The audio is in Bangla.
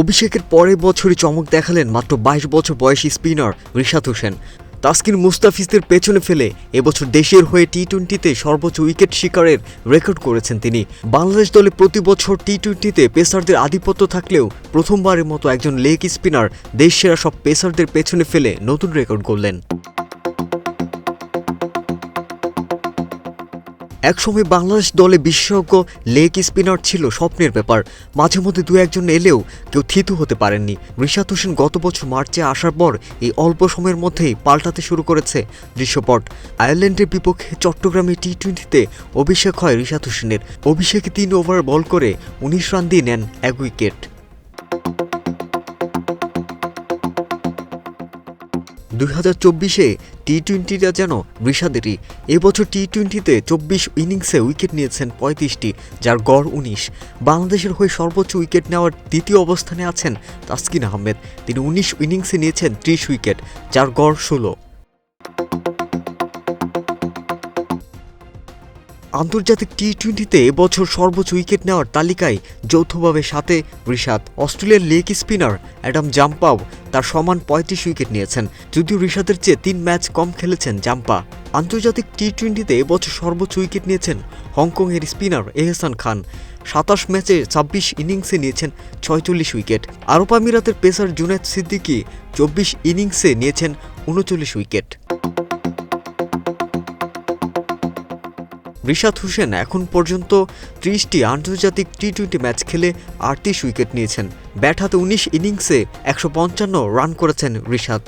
অভিষেকের পরের বছরই চমক দেখালেন মাত্র বাইশ বছর বয়সী স্পিনার রিশাদ হোসেন। তাসকিন মুস্তাফিজদের পেছনে ফেলে এবছর দেশের হয়ে টি টোয়েন্টিতে সর্বোচ্চ উইকেট শিকারের রেকর্ড করেছেন তিনি। বাংলাদেশ দলে প্রতি বছর টি টোয়েন্টিতে পেসারদের আধিপত্য থাকলেও প্রথমবারের মতো একজন লেগ স্পিনার দেশ সেরা সব পেসারদের পেছনে ফেলে নতুন রেকর্ড করলেন একসময় বাংলাদেশ দলে বিশেষজ্ঞ লেগ স্পিনার ছিল স্বপ্নের ব্যাপার। মাঝে মধ্যে দু একজন এলেও কেউ থিতু হতে পারেননি। রিশাদ হোসেন গত বছর মার্চে আসার পর এই অল্প সময়ের মধ্যেই পাল্টাতে শুরু করেছে দৃশ্যপট। আয়ারল্যান্ডের বিপক্ষে চট্টগ্রামে টি টোয়েন্টিতে অভিষেক হয় রিশাদ হোসেনের। অভিষেকে তিন ওভার বল করে উনিশ রান দিয়ে নেন এক উইকেট। দুই হাজার চব্বিশে টি টোয়েন্টিটা যেন ঋষাদেরই। এবছর টি টোয়েন্টিতে চব্বিশ ইনিংসে উইকেট নিয়েছেন পঁয়ত্রিশটি, যার গড় উনিশ। বাংলাদেশের হয়ে সর্বোচ্চ উইকেট নেওয়ার দ্বিতীয় অবস্থানে আছেন তাসকিন আহমেদ। তিনি উনিশ ইনিংসে নিয়েছেন ত্রিশ উইকেট, যার গড় ষোলো। আন্তর্জাতিক টি টোয়েন্টিতে এবছর সর্বোচ্চ উইকেট নেওয়ার তালিকায় যৌথভাবে সাথে ঋষাদ, অস্ট্রেলিয়ার লেগ স্পিনার অ্যাডাম জাম্পাও তার সমান পঁয়ত্রিশ উইকেট নিয়েছেন। যদিও ঋষাদের চেয়ে তিন ম্যাচ কম খেলেছেন জাম্পা। আন্তর্জাতিক টি টোয়েন্টিতে এবছর সর্বোচ্চ উইকেট নিয়েছেন হংকংয়ের স্পিনার এহসান খান। সাতাশ ম্যাচে ছাব্বিশ ইনিংসে নিয়েছেন ছয়চল্লিশ উইকেট। আরব আমিরাতের পেসার জুনেদ সিদ্দিকি চব্বিশ ইনিংসে নিয়েছেন উনচল্লিশ উইকেট। রিশাদ হোসেন এখন পর্যন্ত ত্রিশটি আন্তর্জাতিক টি টোয়েন্টি ম্যাচ খেলে আটত্রিশ উইকেট নিয়েছেন। ব্যাট হাতে উনিশ ইনিংসে একশো পঞ্চান্ন রান করেছেন রিশাদ।